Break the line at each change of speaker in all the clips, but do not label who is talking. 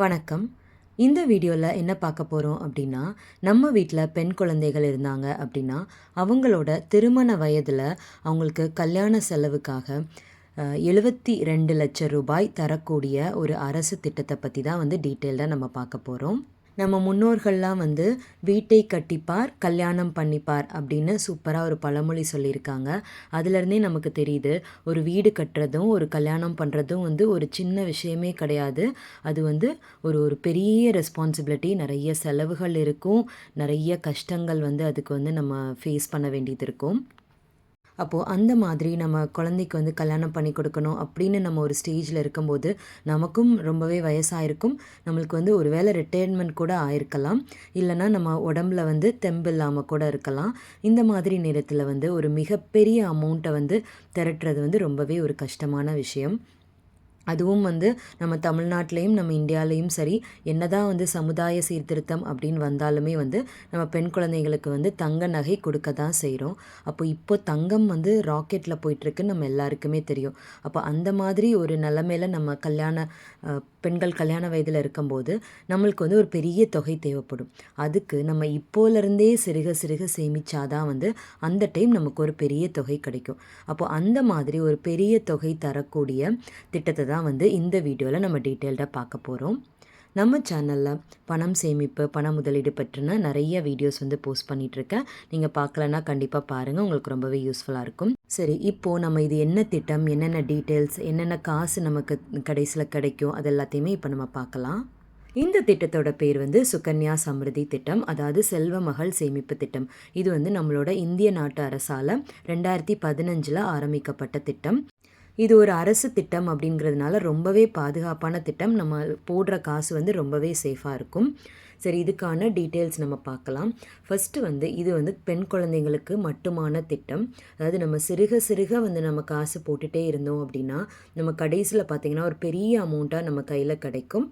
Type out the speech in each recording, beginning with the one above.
வணக்கம். இந்த வீடியோவில் என்ன பார்க்க போகிறோம் அப்படின்னா நம்ம வீட்டில் பெண் குழந்தைகள் இருந்தாங்க அப்படின்னா அவங்களோட திருமண வயதில் அவங்களுக்கு கல்யாண செலவுக்காக எழுபத்தி ரெண்டு லட்சம் ரூபாய் தரக்கூடிய ஒரு அரசு திட்டத்தை பற்றி தான் வந்து டீட்டெயில்டாக நம்ம பார்க்க போகிறோம் நம்ம முன்னோர்கள்லாம் வந்து வீட்டை கட்டிப்பார் கல்யாணம் பண்ணிப்பார் அப்படின்னு சூப்பராக ஒரு பழமொழி சொல்லியிருக்காங்க. அதுலேருந்தே நமக்கு தெரியுது ஒரு வீடு கட்டுறதும் ஒரு கல்யாணம் பண்ணுறதும் வந்து ஒரு சின்ன விஷயமே கிடையாது. அது வந்து ஒரு ஒரு பெரிய ரெஸ்பான்சிபிலிட்டி நிறைய செலவுகள் இருக்கும் நிறைய கஷ்டங்கள் வந்து அதுக்கு வந்து நம்ம ஃபேஸ் பண்ண வேண்டியது இருக்கும். அப்போது அந்த மாதிரி நம்ம குழந்தைக்கு வந்து கல்யாணம் பண்ணி கொடுக்கணும் அப்படின்னு நம்ம ஒரு ஸ்டேஜில் இருக்கும்போது நமக்கும் ரொம்பவே வயசாயிருக்கும். நம்மளுக்கு வந்து ஒரு வேளை ரிட்டையர்மெண்ட் கூட ஆயிருக்கலாம். இல்லைனா நம்ம உடம்புல வந்து தெம்பு இல்லாமல் கூட இருக்கலாம். இந்த மாதிரி நேரத்தில் வந்து ஒரு மிகப்பெரிய அமௌண்ட்டை வந்து திரட்டுறது வந்து ரொம்பவே ஒரு கஷ்டமான விஷயம். அதுவும் வந்து நம்ம தமிழ்நாட்டிலையும் நம்ம இந்தியாவிலையும் சரி என்னதான் வந்து சமுதாய சீர்திருத்தம் அப்படின்னு வந்தாலுமே வந்து நம்ம பெண் குழந்தைங்களுக்கு வந்து தங்க நகை கொடுக்க தான் செய்கிறோம் அப்போ இப்போ தங்கம் வந்து ராக்கெட்டில் போயிட்டுருக்குன்னு நம்ம எல்லாருக்குமே தெரியும். அப்போ அந்த மாதிரி ஒரு நிலமையில நம்ம கல்யாண பெண்கள் கல்யாண வயதில் இருக்கும்போது நம்மளுக்கு வந்து ஒரு பெரிய தொகை தேவைப்படும். அதுக்கு நம்ம இப்போலேருந்தே சிறுக சிறுக சேமிச்சாதான் வந்து அந்த டைம் நமக்கு ஒரு பெரிய தொகை கிடைக்கும். அப்போது அந்த மாதிரி ஒரு பெரிய தொகை தரக்கூடிய திட்டத்தை தான் வந்து இந்த வீடியோவில் நம்ம டீட்டெயில்டாக பார்க்க போகிறோம் நம்ம சேனலில் பணம் சேமிப்பு பண முதலீடு பற்றின நிறைய வீடியோஸ் வந்து போஸ்ட் பண்ணிகிட்ருக்கேன் நீங்கள் பார்க்கலன்னா கண்டிப்பாக பாருங்கள் உங்களுக்கு ரொம்பவே யூஸ்ஃபுல்லாக இருக்கும். சரி இப்போது நம்ம இது என்ன திட்டம் என்னென்ன டீட்டெயில்ஸ் என்னென்ன காசு நமக்கு கடைசியில் கிடைக்கும் அது எல்லாத்தையுமே இப்போ நம்ம பார்க்கலாம் இந்த திட்டத்தோட பேர் வந்து சுகன்யா சமிருதி திட்டம் அதாவது செல்வ மகள் சேமிப்பு திட்டம். இது வந்து நம்மளோட இந்திய நாட்டு அரசால் ரெண்டாயிரத்தி பதினஞ்சில் ஆரம்பிக்கப்பட்ட திட்டம். இது ஒரு அரசு திட்டம் அப்படிங்கிறதுனால ரொம்பவே பாதுகாப்பான திட்டம். நம்ம போடுற காசு வந்து ரொம்பவே சேஃபாக இருக்கும். சரி இதுக்கான டீட்டெயில்ஸ் நம்ம பார்க்கலாம். ஃபஸ்ட்டு வந்து இது வந்து பெண் குழந்தைங்களுக்கு மட்டுமான திட்டம். அதாவது நம்ம சிறுக சிறுக வந்து நம்ம காசு போட்டுகிட்டே இருந்தோம் அப்படின்னா நம்ம கடைசியில் பார்த்திங்கன்னா ஒரு பெரிய அமௌண்ட்டாக நம்ம கையில் கிடைக்கும்.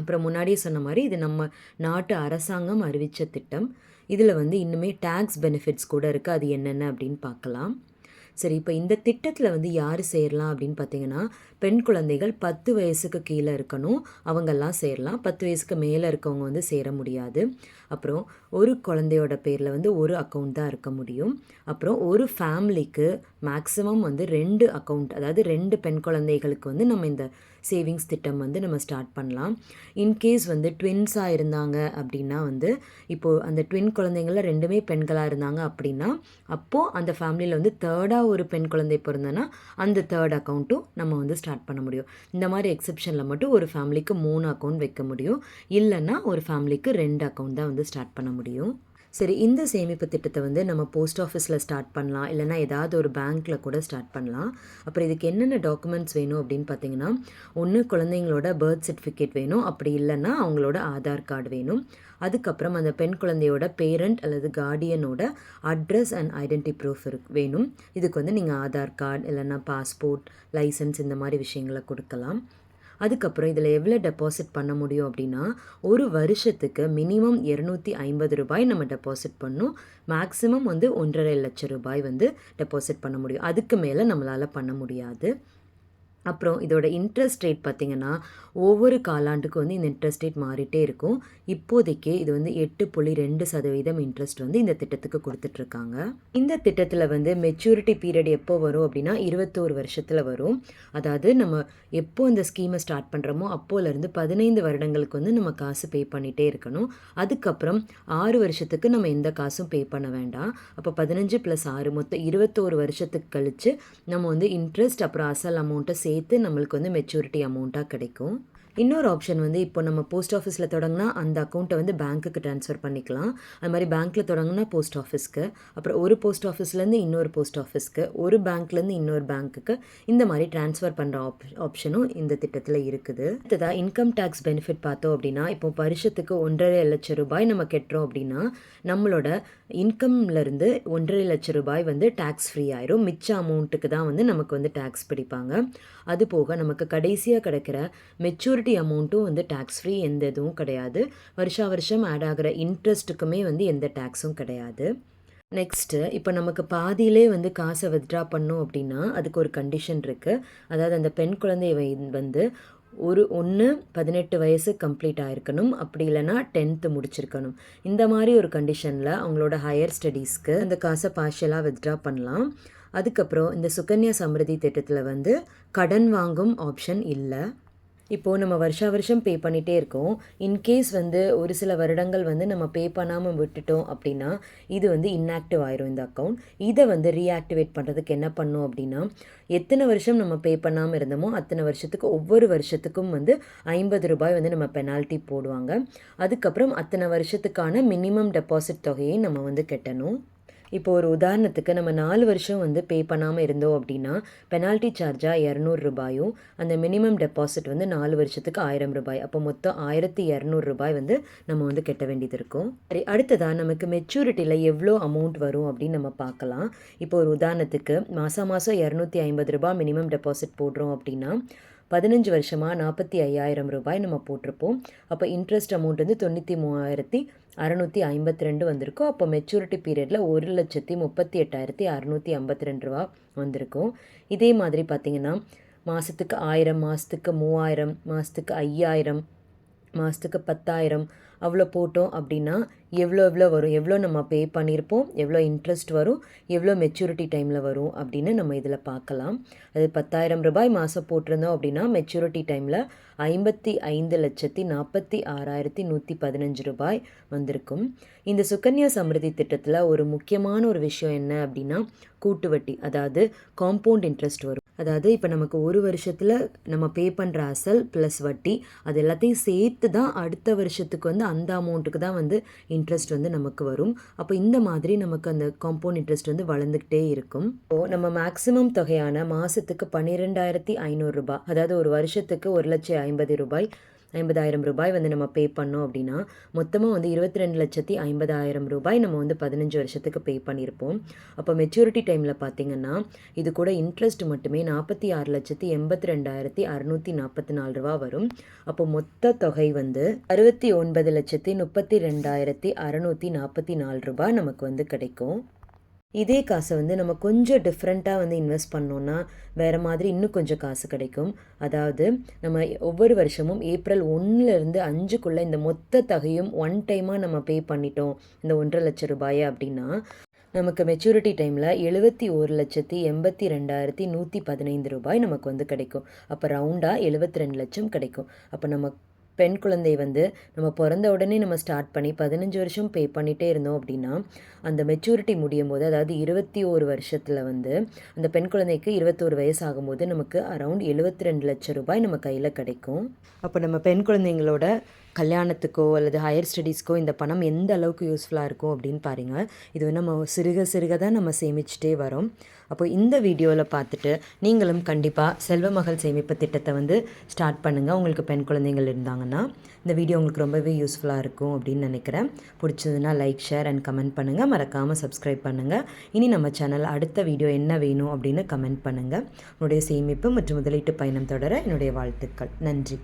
அப்புறம் முன்னாடியே சொன்ன மாதிரி இது நம்ம நாட்டு அரசாங்கம் அறிவித்த திட்டம். இதில் வந்து இன்னுமே டேக்ஸ் பெனிஃபிட்ஸ் கூட இருக்குது அது என்னென்ன அப்படின்னு பார்க்கலாம். சரி இப்போ இந்த திட்டத்தில் வந்து யார் சேரலாம் அப்படின்னு பார்த்தீங்கன்னா பெண் குழந்தைகள் பத்து வயசுக்கு கீழே இருக்கணும் அவங்கெல்லாம் சேரலாம். பத்து வயசுக்கு மேலே இருக்கவங்க வந்து சேர முடியாது. அப்புறம் ஒரு குழந்தையோட பேரில் வந்து ஒரு அக்கௌண்ட் தான் இருக்க முடியும். அப்புறம் ஒரு ஃபேமிலிக்கு மேக்ஸிமம் வந்து ரெண்டு அக்கௌண்ட் அதாவது ரெண்டு பெண் குழந்தைகளுக்கு வந்து நம்ம இந்த சேவிங்ஸ் திட்டம் வந்து நம்ம ஸ்டார்ட் பண்ணலாம். இன்கேஸ் வந்து ட்வின்ஸாக இருந்தாங்க அப்படின்னா வந்து இப்போது அந்த ட்வின் குழந்தைங்களில் ரெண்டுமே பெண்களாக இருந்தாங்க அப்படின்னா அப்போது அந்த ஃபேமிலியில் வந்து தேர்டாக ஒரு பெண் குழந்தை பிறந்தனா அந்த தேர்ட் அக்கௌண்ட்டும் நம்ம வந்து ஸ்டார்ட் பண்ண முடியும். இந்த மாதிரி எக்ஸப்ஷனில் மட்டும் ஒரு ஃபேமிலிக்கு மூணு அக்கௌண்ட் வைக்க முடியும். இல்லைன்னா ஒரு ஃபேமிலிக்கு ரெண்டு அக்கௌண்ட் தான் வந்து ஸ்டார்ட் பண்ண முடியும். சரி இந்த சேமிப்பு திட்டத்தை வந்து நம்ம போஸ்ட் ஆஃபீஸில் ஸ்டார்ட் பண்ணலாம். இல்லைனா ஏதாவது ஒரு பேங்க்கில் கூட ஸ்டார்ட் பண்ணலாம். அப்புறம் இதுக்கு என்னென்ன டாக்குமெண்ட்ஸ் வேணும் அப்படின்னு பார்த்தீங்கன்னா ஒன்று குழந்தைங்களோட பர்த் சர்டிஃபிகேட் வேணும். அப்படி இல்லைன்னா அவங்களோட ஆதார் கார்டு வேணும். அதுக்கப்புறம் அந்த பெண் குழந்தையோட பேரண்ட் அல்லது கார்டியனோட அட்ரஸ் அண்ட் ஐடென்டி ப்ரூஃப் இருக்கு வேணும். இதுக்கு வந்து நீங்கள் ஆதார் கார்டு இல்லைன்னா பாஸ்போர்ட் லைசன்ஸ் இந்த மாதிரி விஷயங்களை கொடுக்கலாம். அதுக்கப்புறம் இதில் எவ்வளோ டெபாசிட் பண்ண முடியும் அப்படின்னா ஒரு வருஷத்துக்கு மினிமம் இரநூத்தி ஐம்பது ரூபாய் நம்ம டெபாசிட் பண்ணும். மேக்ஸிமம் வந்து ஒன்றரை லட்சம் ரூபாய் வந்து டெபாசிட் பண்ண முடியும். அதுக்கு மேலே நம்மளால் பண்ண முடியாது. அப்புறம் இதோட இன்ட்ரெஸ்ட் ரேட் பார்த்திங்கன்னா ஒவ்வொரு காலாண்டுக்கும் வந்து இந்த இன்ட்ரெஸ்ட் ரேட் மாறிட்டே இருக்கும். இப்போதைக்கு இது வந்து எட்டு புள்ளி ரெண்டு சதவீதம் இன்ட்ரெஸ்ட் வந்து இந்த திட்டத்துக்கு கொடுத்துட்ருக்காங்க. இந்த திட்டத்தில் வந்து மெச்சூரிட்டி பீரியட் எப்போ வரும் அப்படின்னா இருபத்தோரு வருஷத்தில் வரும். அதாவது நம்ம எப்போ இந்த ஸ்கீமை ஸ்டார்ட் பண்ணுறோமோ அப்போலேருந்து பதினைந்து வருடங்களுக்கு வந்து நம்ம காசு பே பண்ணிகிட்டே இருக்கணும். அதுக்கப்புறம் ஆறு வருஷத்துக்கு நம்ம எந்த காசும் பே பண்ண வேண்டாம். அப்போ பதினஞ்சு ப்ளஸ் ஆறு மொத்தம் இருபத்தோரு வருஷத்துக்கு கழித்து நம்ம வந்து இன்ட்ரெஸ்ட் அப்புறம் அசல் அமௌண்ட்டை சேர்த்து நம்மளுக்கு வந்து மெச்சூரிட்டி அமௌண்ட்டாக கிடைக்கும். இன்னொரு ஆப்ஷன் வந்து இப்போ நம்ம போஸ்ட் ஆஃபீஸில் தொடங்கினா அந்த அக்கௌண்ட்டை வந்து பேங்க்குக்கு ட்ரான்ஸ்ஃபர் பண்ணிக்கலாம். அது மாதிரி பேங்க்கில் தொடங்கினா போஸ்ட் ஆஃபீஸ்க்கு அப்புறம் ஒரு போஸ்ட் ஆஃபீஸ்லேருந்து இன்னொரு போஸ்ட் ஆஃபீஸ்க்கு ஒரு பேங்க்லேருந்து இன்னொரு பேங்க்குக்கு இந்த மாதிரி ட்ரான்ஸ்ஃபர் பண்ணுற ஆப் ஆப்ஷனும் இந்த திட்டத்தில் இருக்குது. அடுத்ததாக இன்கம் டேக்ஸ் பெனிஃபிட் பார்த்தோம் அப்படின்னா இப்போ வருஷத்துக்கு ஒன்றரை லட்சம் ரூபாய் நம்ம கட்டுறோம் அப்படின்னா நம்மளோட இன்கம்லேருந்து ஒன்றரை லட்சம் ரூபாய் வந்து டேக்ஸ் ஃப்ரீ ஆயிரும். மிச்ச அமௌண்ட்டுக்கு தான் வந்து நமக்கு வந்து டேக்ஸ் பிடிப்பாங்க. அது போக நமக்கு கடைசியாக கிடைக்கிற மெச்சூரிட்டி அமௌண்ட்டும் வந்து டேக்ஸ் ஃப்ரீ எந்த இதுவும் கிடையாது. வருஷா வருஷம் ஆட் ஆகிற இன்ட்ரெஸ்ட்டுக்குமே வந்து எந்த டேக்ஸும் கிடையாது. நெக்ஸ்ட்டு இப்போ நமக்கு பாதியிலே வந்து காசை வித்ட்ரா பண்ணோம் அப்படின்னா அதுக்கு ஒரு கண்டிஷன் இருக்குது அதாவது அந்த பெண் குழந்தை வந்து ஒரு ஒன்று பதினெட்டு வயசு கம்ப்ளீட் ஆகிருக்கணும் அப்படி இல்லைன்னா டென்த்து முடிச்சிருக்கணும். இந்த மாதிரி ஒரு கண்டிஷனில் அவங்களோட ஹையர் ஸ்டடீஸ்க்கு அந்த காசை பார்ஷியலாக வித்ட்ரா பண்ணலாம். அதுக்கப்புறம் இந்த சுகன்யா சம்ருதி திட்டத்தில் வந்து கடன் வாங்கும் ஆப்ஷன் இல்லை. இப்போது நம்ம வருஷா வருஷம் பே பண்ணிகிட்டே இருக்கோம். இன்கேஸ் வந்து ஒரு சில வருடங்கள் வந்து நம்ம பே பண்ணாமல் விட்டுட்டோம் அப்படின்னா இது வந்து இன்ஆக்டிவ் ஆயிரும் இந்த அக்கௌண்ட் இதை வந்து ரீஆக்டிவேட் பண்ணுறதுக்கு என்ன பண்ணும் அப்படின்னா எத்தனை வருஷம் நம்ம பே பண்ணாமல் இருந்தோமோ அத்தனை வருஷத்துக்கு ஒவ்வொரு வருஷத்துக்கும் வந்து ஐம்பது ரூபாய் வந்து நம்ம பெனால்ட்டி போடுவாங்க. அதுக்கப்புறம் அத்தனை வருஷத்துக்கான மினிமம் டெபாசிட் தொகையை நம்ம வந்து கட்டணும். இப்போ ஒரு உதாரணத்துக்கு நம்ம நாலு வருஷம் வந்து பே பண்ணாமல் இருந்தோம் அப்படின்னா பெனால்ட்டி சார்ஜாக இரநூறு ரூபாயும் அந்த மினிமம் டெபாசிட் வந்து நாலு வருஷத்துக்கு ஆயிரம் ரூபாய். அப்போ மொத்தம் ஆயிரத்தி இரநூறு ரூபாய் வந்து நம்ம வந்து கட்ட வேண்டியது இருக்கும். சரி அடுத்ததாக நமக்கு மெச்சூரிட்டியில் எவ்வளோ அமௌண்ட் வரும் அப்படின்னு நம்ம பார்க்கலாம். இப்போ ஒரு உதாரணத்துக்கு மாதம் மாதம் இரநூத்தி ஐம்பது ரூபாய் மினிமம் டெபாசிட் போடுறோம் அப்படின்னா பதினஞ்சு வருஷமாக நாற்பத்தி ஐயாயிரம் ரூபாய் நம்ம போட்டிருப்போம். அப்போ இன்ட்ரெஸ்ட் அமௌண்ட் வந்து தொண்ணூற்றி மூவாயிரத்தி அறநூற்றி ஐம்பத்தி ரெண்டு வந்திருக்கும் அப்போ மெச்சூரிட்டி பீரியடில் ஒரு லட்சத்தி முப்பத்தி எட்டாயிரத்தி அறநூற்றி ஐம்பத்தி ரெண்டு ரூபா வந்திருக்கும் இதே மாதிரி பார்த்திங்கன்னா மாதத்துக்கு ஆயிரம் மாதத்துக்கு மூவாயிரம் மாதத்துக்கு ஐயாயிரம் மாதத்துக்கு பத்தாயிரம் அவ்வளோ போட்டோம் அப்படின்னா எவ்வளோ எவ்வளோ வரும்? எவ்வளோ நம்ம பே பண்ணியிருப்போம்? எவ்வளோ இன்ட்ரெஸ்ட் வரும்? எவ்வளோ மெச்சூரிட்டி டைமில் வரும்? அப்படின்னு நம்ம இதில் பார்க்கலாம். அது பத்தாயிரம் ரூபாய் மாதம் போட்டிருந்தோம் அப்படின்னா மெச்சூரிட்டி டைமில் ஐம்பத்தி ஐந்து லட்சத்தி நாற்பத்தி ஆறாயிரத்தி நூற்றி பதினஞ்சு ரூபாய் வந்திருக்கும். இந்த சுகன்யா சமிருதி திட்டத்தில் ஒரு முக்கியமான ஒரு விஷயம் என்ன அப்படின்னா கூட்டு வட்டி அதாவது காம்பவுண்ட் இன்ட்ரெஸ்ட் வரும். அதாவது இப்போ நமக்கு ஒரு வருஷத்தில் நம்ம பே பண்ணுற அசல் ப்ளஸ் வட்டி அது எல்லாத்தையும் சேர்த்து தான் அடுத்த வருஷத்துக்கு வந்து அந்த அமௌண்ட்டுக்கு தான் வந்து இன்ட்ரெஸ்ட் வந்து நமக்கு வரும். அப்போ இந்த மாதிரி நமக்கு அந்த காம்பவுண்ட் இன்ட்ரெஸ்ட் வந்து வளர்ந்துக்கிட்டே இருக்கும். இப்போது நம்ம மேக்ஸிமம் தொகையான மாதத்துக்கு பன்னிரெண்டாயிரத்தி ஐநூறுரூபா அதாவது ஒரு வருஷத்துக்கு ஒரு லட்சம் ஐம்பது ரூபாய் ஐம்பதாயிரம் ரூபாய் வந்து நம்ம பே பண்ணோம் அப்படின்னா மொத்தமாக வந்து இருபத்தி ரெண்டு லட்சத்தி ஐம்பதாயிரம் ரூபாய் நம்ம வந்து பதினஞ்சு வருஷத்துக்கு பே பண்ணியிருப்போம் அப்போ மெச்சூரிட்டி டைமில் பார்த்தீங்கன்னா இது கூட இன்ட்ரெஸ்ட் மட்டுமே நாற்பத்தி ஆறு லட்சத்தி எண்பத்தி ரெண்டாயிரத்தி அறுநூற்றி நாற்பத்தி நாலு ரூபா வரும். அப்போ மொத்த தொகை வந்து அறுபத்தி ஒன்பது லட்சத்தி முப்பத்தி ரெண்டாயிரத்தி அறநூற்றி நாற்பத்தி நாலு ரூபாய் நமக்கு வந்து கிடைக்கும். இதே காசை வந்து நம்ம கொஞ்சம் டிஃப்ரெண்ட்டாக வந்து இன்வெஸ்ட் பண்ணோன்னா வேறு மாதிரி இன்னும் கொஞ்சம் காசு கிடைக்கும். அதாவது நம்ம ஒவ்வொரு வருஷமும் ஏப்ரல் ஒன்றுலேருந்து அஞ்சுக்குள்ளே இந்த மொத்த தொகையும் ஒன் டைமாக நம்ம பே பண்ணிட்டோம். இந்த ஒன்றரை லட்சம் ரூபாயை அப்படின்னா நமக்கு மெச்சூரிட்டி டைமில் எழுபத்தி ஒரு லட்சத்தி எண்பத்தி ரெண்டாயிரத்தி நூற்றி பதினைந்து ரூபாய் நமக்கு வந்து கிடைக்கும். அப்போ ரவுண்டாக எழுபத்தி ரெண்டு லட்சம் கிடைக்கும். அப்போ நம்ம பெண் குழந்தை வந்து நம்ம பிறந்த உடனே நம்ம ஸ்டார்ட் பண்ணி பதினஞ்சு வருஷம் பே பண்ணிகிட்டே இருந்தோம் அப்படின்னா அந்த மெச்சூரிட்டி முடியும் போது அதாவது இருபத்தி ஒரு வருஷத்தில் வந்து அந்த பெண் குழந்தைக்கு இருபத்தோரு வயசு ஆகும்போது நமக்கு அரவுண்ட் எழுபத்தி ரெண்டு லட்சம் ரூபாய் நம்ம கையில் கிடைக்கும். அப்போ நம்ம பெண் குழந்தைங்களோட கல்யாணத்துக்கோ அல்லது ஹையர் ஸ்டடீஸ்க்கோ இந்த பணம் எந்த அளவுக்கு யூஸ்ஃபுல்லாக இருக்கும் அப்படின்னு பாருங்கள் இது வந்து நம்ம சிறுக சிறுக தான் நம்ம சேமிச்சுட்டே வரோம். அப்போ இந்த வீடியோவில் பார்த்துட்டு நீங்களும் கண்டிப்பாக செல்வ மகள் சேமிப்பு திட்டத்தை வந்து ஸ்டார்ட் பண்ணுங்கள் உங்களுக்கு பெண் குழந்தைகள் இருந்தாங்கன்னா இந்த வீடியோ உங்களுக்கு ரொம்பவே யூஸ்ஃபுல்லாக இருக்கும் அப்படின்னு நினைக்கிறேன். பிடிச்சதுன்னா லைக் ஷேர் அண்ட் கமெண்ட் பண்ணுங்கள் மறக்காமல் சப்ஸ்கிரைப் பண்ணுங்கள் இனி நம்ம சேனல் அடுத்த வீடியோ என்ன வேணும் அப்படின்னு கமெண்ட் பண்ணுங்கள் உங்களுடைய சேமிப்பு மற்றும் முதலீட்டு பயணம் தொடர என்னுடைய வாழ்த்துக்கள். நன்றி.